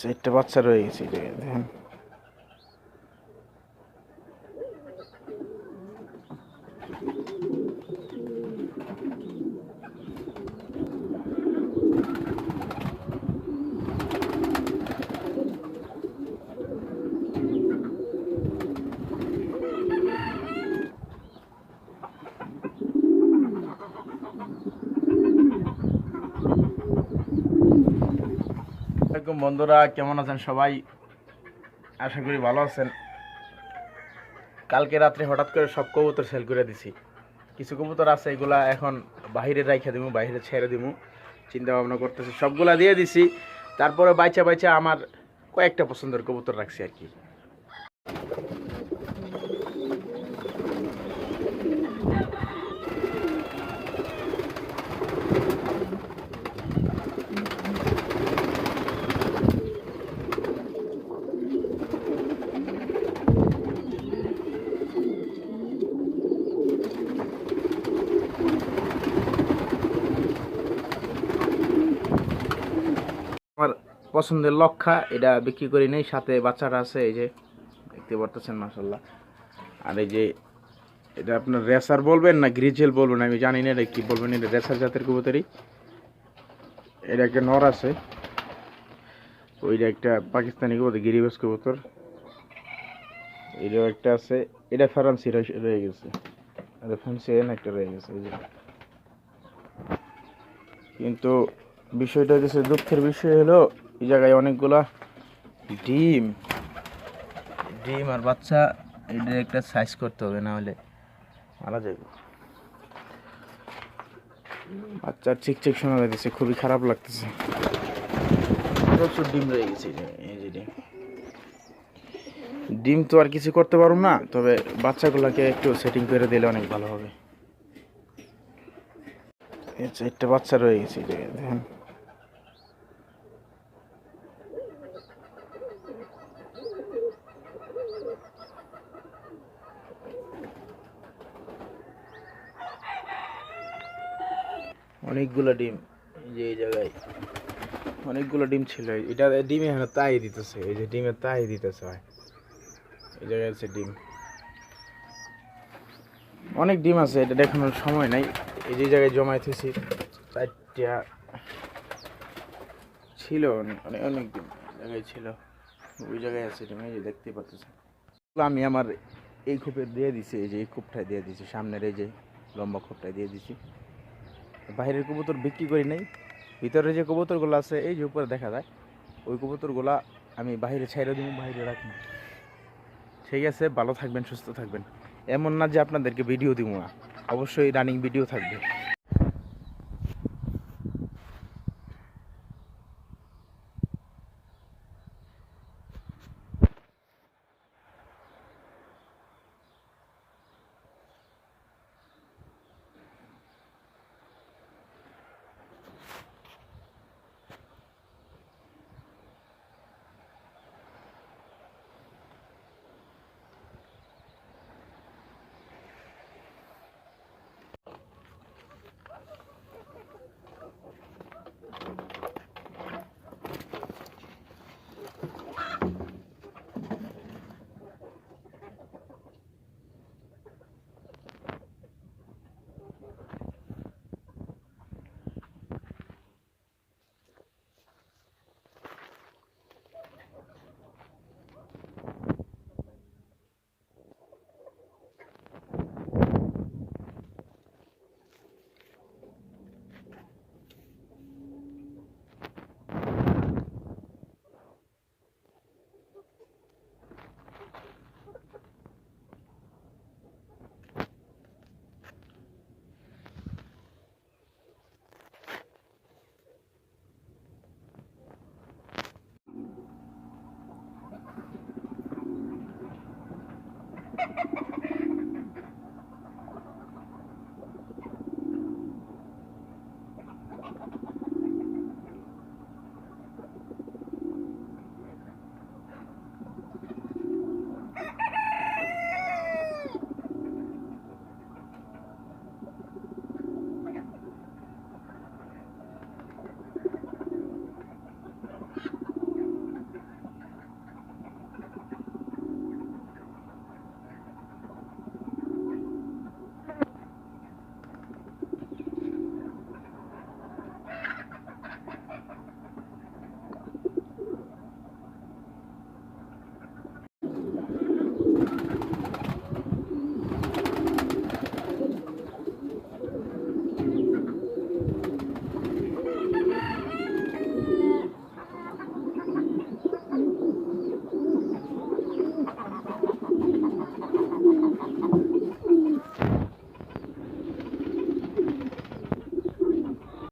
চারটে বাচ্চা রয়ে গেছে দেখেন। আসসালামাইকুম বন্ধুরা, কেমন আছেন সবাই? আশা করি ভালো আছেন। কালকে রাত্রে হঠাৎ করে সব কবুতর সেল করে দিছি। কিছু কবুতর আছে, এগুলা এখন বাইরে রাইখে দিব বাইরে ছেড়ে দিব চিন্তা ভাবনা করতেছি, সবগুলা দিয়ে দিছি। তারপরে বাইচা বাইচা আমার কয়েকটা পছন্দের কবুতর রাখছি আর কি আমার পছন্দের লক্ষা, এটা বিক্রি করি নেই, সাথে বাচ্চাটা আছে, এই যে দেখতে পারতেছেন মাসাল্লাহ আর এই যে, এটা আপনার রেসার বলবেন না গ্রিজেল বলবেন, আমি জানি না এটা কি বলবেন, এটা রেসার জাতের কবুতরই। এটা একটা নর আছে। ওইটা একটা পাকিস্তানি কবুতর গিরিবাস কবুতর। এটাও একটা আছে, এটা ফরান্সি রয়ে- গেছে। আর ফ্যান্সি একটা রয়ে গেছে কিন্তু বিষয়টা হচ্ছে দুঃখের বিষয় হলো, এই জায়গায় অনেকগুলা ডিম ডিম আর বাচ্চা এটা একটা সাইজ করতে হবে, না হলে মারা যাবে বাচ্চার চিক চিক শোনা যাচ্ছে খুবই খারাপ লাগতেছে। প্রচুর ডিম রয়ে গেছে এই যে- ডিম। ডিম তো আর কিছু করতে পারব না, তবে বাচ্চাগুলোকে একটু সেটিং করে দিলে অনেক ভালো হবে। চারটে বাচ্চা রয়ে গেছে দেখেন। অনেকগুলো ডিম যে এই জায়গায়। অনেকগুলো ডিম ছিল। এটা ডিমে এখানে তাই দিতেছে, এই যে ডিমে তাই দিতেছে হয় এই জায়গায় আছে ডিম। অনেক ডিম আছে, এটা দেখানোর সময় নাই। এই যে জায়গায় জমাই থেছি চারটা ছিল অনেক অনেক অনেক ডিম জায়গায় ছিল। ওই জায়গায় আছে ডিম, এই যে দেখতেই পাচ্ছেন। আমি আমার এই খোপে দিয়ে দিছি, এই যে এই খোপটায় দিয়ে দিছি, সামনের এই যে লম্বা খোপটায় দিয়ে দিছি। বাইরের কবুতর বিক্রি করি নাই। ভিতরে যে কবুতরগুলো আছে, এই যে উপরে দেখা যায়, ওই কবুতরগুলা আমি বাইরে ছাইরে দিব বাইরে রাখি ঠিক আছে, ভালো থাকবেন, সুস্থ থাকবেন। এমন না যে আপনাদেরকে ভিডিও দিব না। অবশ্যই রানিং ভিডিও থাকবে।